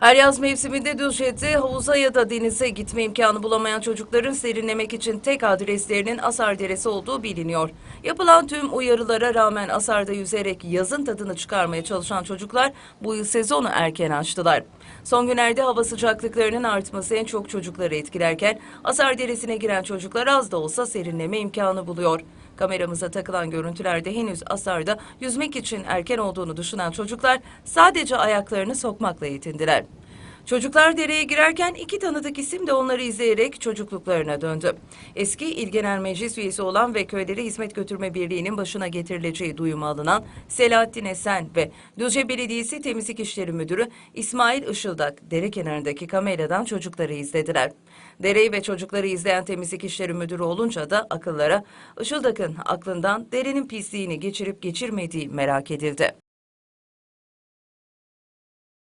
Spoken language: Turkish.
Her yaz mevsiminde Düzce'de havuza ya da denize gitme imkanı bulamayan çocukların serinlemek için tek adreslerinin Asar Deresi olduğu biliniyor. Yapılan tüm uyarılara rağmen Asar'da yüzerek yazın tadını çıkarmaya çalışan çocuklar bu yıl sezonu erken açtılar. Son günlerde hava sıcaklıklarının artması en çok çocukları etkilerken Asar Deresi'ne giren çocuklar az da olsa serinleme imkanı buluyor. Kameramıza takılan görüntülerde henüz Asar'da yüzmek için erken olduğunu düşünen çocuklar sadece ayaklarını sokmakla yetindiler. Çocuklar dereye girerken iki tanıdık isim de onları izleyerek çocukluklarına döndü. Eski İl Genel Meclis üyesi olan ve Köylere Hizmet Götürme Birliği'nin başına getirileceği duyuma alınan Selahattin Esen ve Düzce Belediyesi Temizlik İşleri Müdürü İsmail Işıldak dere kenarındaki kameradan çocukları izlediler. Dereyi ve çocukları izleyen Temizlik İşleri Müdürü olunca da akıllara Işıldak'ın aklından derenin pisliğini geçirip geçirmediği merak edildi.